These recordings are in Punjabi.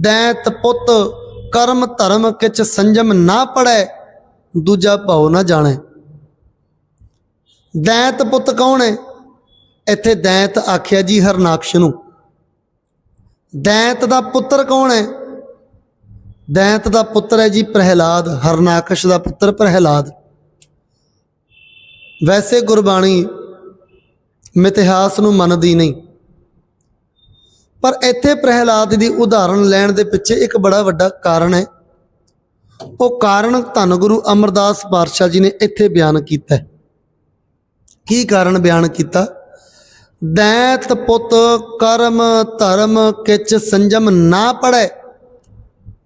ਦੈਤ ਪੁੱਤ, ਕਰਮ ਧਰਮ ਕਿਛ ਸੰਜਮ ਨਾ ਪੜੈ, ਦੂਜਾ ਭਾਉ ਨਾ ਜਾਣੈ। ਦੈਤ ਪੁੱਤ ਕੌਣ ਹੈ ਇੱਥੇ ਦੈਤ ਆਖਿਆ ਜੀ ਹਰਨਾਕਸ਼ ਨੂੰ। ਦੈਤ ਦਾ ਪੁੱਤਰ ਕੌਣ ਹੈ ਦੈਤ ਦਾ ਪੁੱਤਰ ਹੈ ਜੀ ਪ੍ਰਹਿਲਾਦ, ਹਰਨਾਕਸ਼ ਦਾ ਪੁੱਤਰ ਪ੍ਰਹਿਲਾਦ। ਵੈਸੇ ਗੁਰਬਾਣੀ ਮਿਥਿਹਾਸ ਨੂੰ ਮੰਨਦੀ ਨਹੀਂ। ਪਰ ਇੱਥੇ ਪ੍ਰਹਿਲਾਦ ਦੀ ਉਦਾਹਰਣ ਲੈਣ ਦੇ ਪਿੱਛੇ ਇੱਕ ਬੜਾ ਵੱਡਾ ਕਾਰਨ ਹੈ। ਉਹ ਕਾਰਨ ਧੰਨ ਗੁਰੂ ਅਮਰਦਾਸ ਪਾਤਸ਼ਾਹ ਜੀ ਨੇ ਇੱਥੇ ਬਿਆਨ ਕੀਤਾ ਕੀ ਕਾਰਨ ਬਿਆਨ ਕੀਤਾ? ਦੈਤ ਪੁੱਤ ਕਰਮ ਧਰਮ ਕਿਚ ਸੰਜਮ ਨਾ ਪੜੈ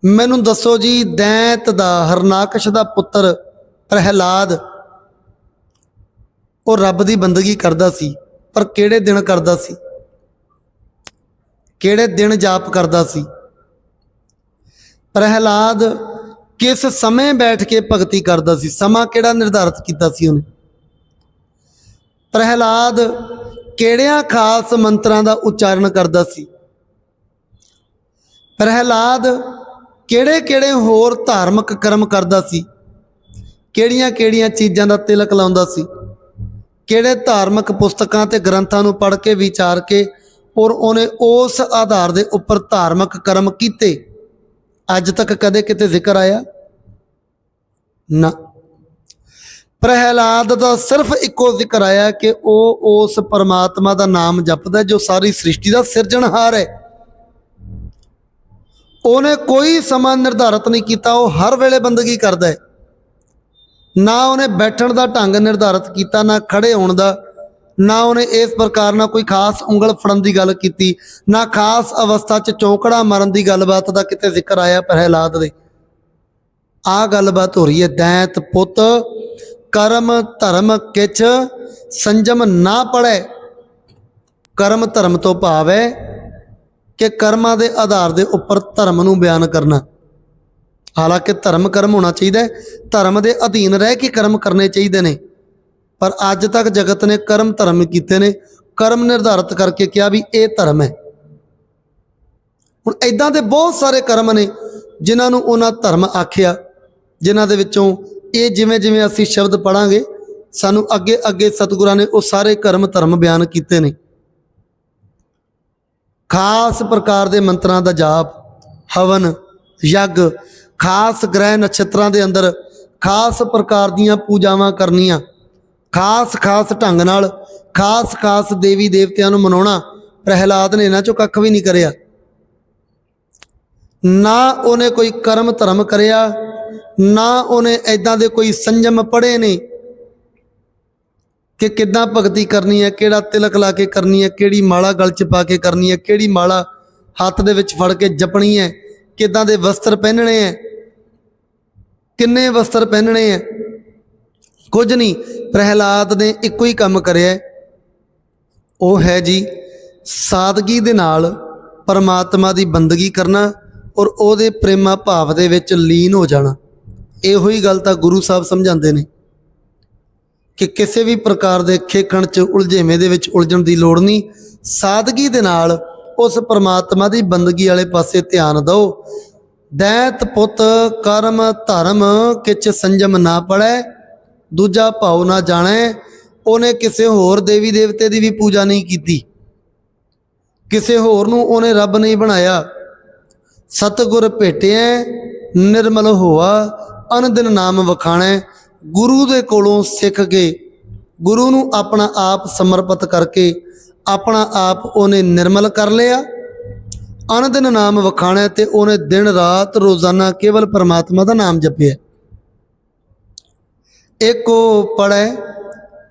ਮੈਨੂੰ ਦੱਸੋ ਜੀ, ਦੈਤ ਦਾ ਹਰਨਾਕਸ਼ ਦਾ ਪੁੱਤਰ ਪ੍ਰਹਿਲਾਦ, ਉਹ ਰੱਬ ਦੀ ਬੰਦਗੀ ਕਰਦਾ ਸੀ, ਪਰ ਕਿਹੜੇ ਦਿਨ ਕਰਦਾ ਸੀ? ਕਿਹੜੇ ਦਿਨ ਜਾਪ ਕਰਦਾ ਸੀ? ਪ੍ਰਹਿਲਾਦ ਕਿਸ ਸਮੇਂ ਬੈਠ ਕੇ ਭਗਤੀ ਕਰਦਾ ਸੀ? ਸਮਾਂ ਕਿਹੜਾ ਨਿਰਧਾਰਿਤ ਕੀਤਾ ਸੀ ਉਹਨੇ? ਪ੍ਰਹਿਲਾਦ ਕਿਹੜਿਆਂ ਖਾਸ ਮੰਤਰਾਂ ਦਾ ਉਚਾਰਨ ਕਰਦਾ ਸੀ? ਪ੍ਰਹਿਲਾਦ ਕਿਹੜੇ-ਕਿਹੜੇ ਹੋਰ ਧਾਰਮਿਕ ਕਰਮ ਕਰਦਾ ਸੀ? ਕਿਹੜੀਆਂ-ਕਿਹੜੀਆਂ ਚੀਜ਼ਾਂ ਦਾ ਤਿਲਕ ਲਾਉਂਦਾ ਸੀ? ਕਿਹੜੇ ਧਾਰਮਿਕ ਪੁਸਤਕਾਂ ਤੇ ਗ੍ਰੰਥਾਂ ਨੂੰ ਪੜ੍ਹ ਕੇ, ਵਿਚਾਰ ਕੇ ਔਰ ਉਹਨੇ ਉਸ ਆਧਾਰ ਦੇ ਉੱਪਰ ਧਾਰਮਿਕ ਕਰਮ ਕੀਤੇ। ਅੱਜ ਤੱਕ ਕਦੇ ਕਿਤੇ ਜ਼ਿਕਰ ਆਇਆ? ਨਾ। ਪ੍ਰਹਿਲਾਦ ਦਾ ਸਿਰਫ ਇੱਕੋ ਜ਼ਿਕਰ ਆਇਆ ਕਿ ਉਹ ਉਸ ਪਰਮਾਤਮਾ ਦਾ ਨਾਮ ਜਪਦਾ ਜੋ ਸਾਰੀ ਸ੍ਰਿਸ਼ਟੀ ਦਾ ਸਿਰਜਣਹਾਰ ਹੈ। ਉਹਨੇ ਕੋਈ ਸਮਾਂ ਨਿਰਧਾਰਤ ਨਹੀਂ ਕੀਤਾ, ਉਹ ਹਰ ਵੇਲੇ ਬੰਦਗੀ ਕਰਦਾ ਹੈ। ਨਾ ਉਹਨੇ ਬੈਠਣ ਦਾ ਢੰਗ ਨਿਰਧਾਰਤ ਕੀਤਾ, ਨਾ ਖੜੇ ਹੋਣ ਦਾ ਨਾ ਉਹਨੇ ਇਸ ਪ੍ਰਕਾਰ ਨਾਲ ਕੋਈ ਖਾਸ ਉਂਗਲ ਫੜਨ ਦੀ ਗੱਲ ਕੀਤੀ, ਨਾ ਖਾਸ ਅਵਸਥਾ 'ਚ ਚੌਂਕੜਾ ਮਾਰਨ ਦੀ ਗੱਲਬਾਤ ਦਾ ਕਿਤੇ ਜ਼ਿਕਰ ਆਇਆ ਪ੍ਰਹਿਲਾਦ ਦੇ। ਆ ਗੱਲਬਾਤ ਹੋ ਰਹੀ ਹੈ, ਦੈਂਤ ਪੁੱਤ, ਕਰਮ ਧਰਮ ਕਿਛ ਸੰਜਮ ਨਾ ਪੜੈ ਕਰਮ ਧਰਮ ਤੋਂ ਭਾਵ ਹੈ ਕਿ ਕਰਮਾਂ ਦੇ ਆਧਾਰ ਦੇ ਉੱਪਰ ਧਰਮ ਨੂੰ ਬਿਆਨ ਕਰਨਾ। ਹਾਲਾਂਕਿ ਧਰਮ ਕਰਮ ਹੋਣਾ ਚਾਹੀਦਾ ਧਰਮ ਦੇ ਅਧੀਨ ਰਹਿ ਕੇ ਕਰਮ ਕਰਨੇ ਚਾਹੀਦੇ ਨੇ। ਪਰ ਅੱਜ ਤੱਕ ਜਗਤ ਨੇ ਕਰਮ ਧਰਮ ਕੀਤੇ ਨੇ, ਕਰਮ ਨਿਰਧਾਰਤ ਕਰਕੇ ਕਿਹਾ ਵੀ ਇਹ ਧਰਮ ਹੈ। ਹੁਣ ਐਦਾਂ ਦੇ ਬਹੁਤ ਸਾਰੇ ਕਰਮ ਨੇ ਜਿਨ੍ਹਾਂ ਨੂੰ ਉਹਨਾਂ ਧਰਮ ਆਖਿਆ, ਜਿਨ੍ਹਾਂ ਦੇ ਵਿੱਚੋਂ ਇਹ ਜਿਵੇਂ ਜਿਵੇਂ ਅਸੀਂ ਸ਼ਬਦ ਪੜਾਂਗੇ ਸਾਨੂੰ ਅੱਗੇ ਅੱਗੇ ਸਤਿਗੁਰਾਂ ਨੇ ਉਹ ਸਾਰੇ ਕਰਮ ਧਰਮ ਬਿਆਨ ਕੀਤੇ ਨੇ। ਖਾਸ ਪ੍ਰਕਾਰ ਦੇ ਮੰਤਰਾਂ ਦਾ ਜਾਪ, ਹਵਨ, ਯੱਗ, ਖਾਸ ਗ੍ਰਹਿ ਨਛੱਤਰਾਂ ਦੇ ਅੰਦਰ ਖਾਸ ਪ੍ਰਕਾਰ ਦੀਆਂ ਪੂਜਾਵਾਂ ਕਰਨੀਆਂ ਖਾਸ ਖਾਸ ਢੰਗ ਨਾਲ, ਖਾਸ ਖਾਸ ਦੇਵੀ ਦੇਵਤਿਆਂ ਨੂੰ ਮਨਾਉਣਾ ਪ੍ਰਹਿਲਾਦ ਨੇ ਇਹਨਾਂ ਚੋਂ ਕੱਖ ਵੀ ਨਹੀਂ ਕਰਿਆ। ਨਾ ਉਹਨੇ ਕੋਈ ਕਰਮ ਧਰਮ ਕਰਿਆ, ਨਾ ਉਹਨੇ ਐਦਾਂ ਦੇ ਕੋਈ ਸੰਜਮ ਪੜੇ ਨੇ ਕਿ ਕਿੱਦਾਂ ਭਗਤੀ ਕਰਨੀ ਹੈ, ਕਿਹੜਾ ਤਿਲਕ ਲਾ ਕੇ ਕਰਨੀ ਹੈ, ਕਿਹੜੀ ਮਾਲਾ ਗਲ 'ਚ ਪਾ ਕੇ ਕਰਨੀ ਹੈ, ਕਿਹੜੀ ਮਾਲਾ ਹੱਥ ਦੇ ਵਿੱਚ ਫੜ ਕੇ ਜਪਣੀ ਹੈ, ਕਿੱਦਾਂ ਦੇ ਵਸਤਰ ਪਹਿਨਣੇ ਹੈ, ਕਿੰਨੇ ਵਸਤਰ ਪਹਿਨਣੇ ਹੈ। ਕੁਝ ਨਹੀਂ, ਪ੍ਰਹਿਲਾਦ ਨੇ ਇੱਕੋ ਹੀ ਕੰਮ ਕਰਿਆ ਉਹ ਹੈ ਜੀ, ਸਾਦਗੀ ਦੇ ਨਾਲ ਪਰਮਾਤਮਾ ਦੀ ਬੰਦਗੀ ਕਰਨਾ ਔਰ ਉਹਦੇ ਪ੍ਰੇਮਾ ਭਾਵ ਦੇ ਵਿੱਚ ਲੀਨ ਹੋ ਜਾਣਾ। ਇਹੋ ਹੀ ਗੱਲ ਤਾਂ ਗੁਰੂ ਸਾਹਿਬ ਸਮਝਾਉਂਦੇ ਨੇ ਕਿ ਕਿਸੇ ਵੀ ਪ੍ਰਕਾਰ ਦੇ ਖੇਖਣ ਚ ਉਲਝੇਵੇਂ ਦੇ ਵਿੱਚ ਉਲਝਣ ਦੀ ਲੋੜ ਨਹੀਂ। ਸਾਦਗੀ ਦੇ ਨਾਲ ਉਸ ਪਰਮਾਤਮਾ ਦੀ ਬੰਦਗੀ ਵਾਲੇ ਪਾਸੇ ਧਿਆਨ ਦਿਓ। ਦੈਤ ਪੁੱਤ ਕਰਮ ਧਰਮ ਕਿਛ ਸੰਜਮ ਨਾ ਪੜੈ। ਦੂਜਾ ਭਾਉ ਨਾ ਜਾਣੈ, ਉਹਨੇ ਕਿਸੇ ਹੋਰ ਦੇਵੀ ਦੇਵਤੇ ਦੀ ਵੀ ਪੂਜਾ ਨਹੀਂ ਕੀਤੀ। ਕਿਸੇ ਹੋਰ ਨੂੰ ਉਹਨੇ ਰੱਬ ਨਹੀਂ ਬਣਾਇਆ। ਸਤਿਗੁਰ ਭੇਟਿਆ ਨਿਰਮਲ ਹੋਆ, ਅਨੰਦਨ ਨਾਮ ਵਖਾਣੈ, ਗੁਰੂ ਦੇ ਕੋਲੋਂ ਸਿੱਖ ਕੇ, ਗੁਰੂ ਨੂੰ ਆਪਣਾ ਆਪ ਸਮਰਪਿਤ ਕਰਕੇ, ਆਪਣਾ ਆਪ ਉਹਨੇ ਨਿਰਮਲ ਕਰ ਲਿਆ। ਅਨੰਦਨ ਨਾਮ ਵਖਾਣੈ ਤੇ ਉਹਨੇ ਦਿਨ ਰਾਤ ਰੋਜ਼ਾਨਾ ਕੇਵਲ ਪਰਮਾਤਮਾ ਦਾ ਨਾਮ ਜਪਿਆ ਏਕੋ ਪੜੈ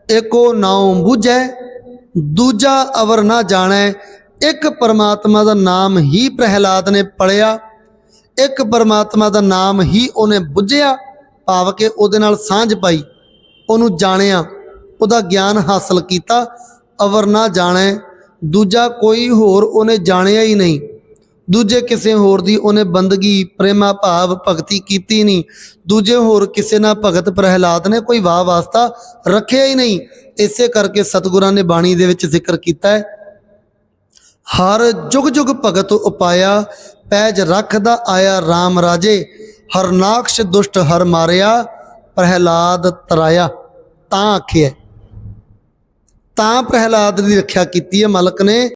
ਏਕੋ ਨਾਉ ਬੁਝੈ, ਦੂਜਾ ਅਵਰ ਨਾ ਜਾਣੈ, ਇੱਕ ਪਰਮਾਤਮਾ ਦਾ ਨਾਮ ਹੀ ਪ੍ਰਹਿਲਾਦ ਨੇ ਪੜਿਆ ਇੱਕ ਪਰਮਾਤਮਾ ਦਾ ਨਾਮ ਹੀ ਉਹਨੇ ਬੁੱਝਿਆ, ਭਾਵ ਕਿ ਉਹਦੇ ਨਾਲ ਸਾਂਝ ਪਾਈ, ਉਹਨੂੰ ਜਾਣਿਆ, ਉਹਦਾ ਗਿਆਨ ਹਾਸਲ ਕੀਤਾ, ਅਵਰ ਨਾ ਜਾਣੈ, ਦੂਜਾ ਕੋਈ ਹੋਰ ਉਹਨੇ ਜਾਣਿਆ ਹੀ ਨਹੀਂ। ਦੂਜੇ ਕਿਸੇ ਹੋਰ ਦੀ ਉਹਨੇ ਬੰਦਗੀ, ਪ੍ਰੇਮਾ, ਭਾਵ, ਭਗਤੀ ਕੀਤੀ ਨਹੀਂ। ਦੂਜੇ ਹੋਰ ਕਿਸੇ ਨਾਲ ਭਗਤ ਪ੍ਰਹਿਲਾਦ ਨੇ ਕੋਈ ਵਾਹ ਵਾਸਤਾ ਰੱਖਿਆ ਹੀ ਨਹੀਂ। ਇਸੇ ਕਰਕੇ ਸਤਿਗੁਰਾਂ ਨੇ ਬਾਣੀ ਦੇ ਵਿੱਚ ਜ਼ਿਕਰ ਕੀਤਾ ਹੈ। ਹਰ ਜੁਗ ਜੁਗ ਭਗਤ ਉਪਾਇਆ, ਪੈਜ ਰੱਖਦਾ ਆਇਆ ਰਾਮ ਰਾਜੇ। ਹਰਨਾਕਸ਼ ਦੁਸ਼ਟ ਹਰ ਮਾਰਿਆ, ਪ੍ਰਹਿਲਾਦ ਤਰਾਇਆ। ਤਾਂ ਆਖਿਆ ਤਾਂ ਪ੍ਰਹਿਲਾਦ ਦੀ ਰੱਖਿਆ ਕੀਤੀ ਹੈ ਮਲਕ ਨੇ।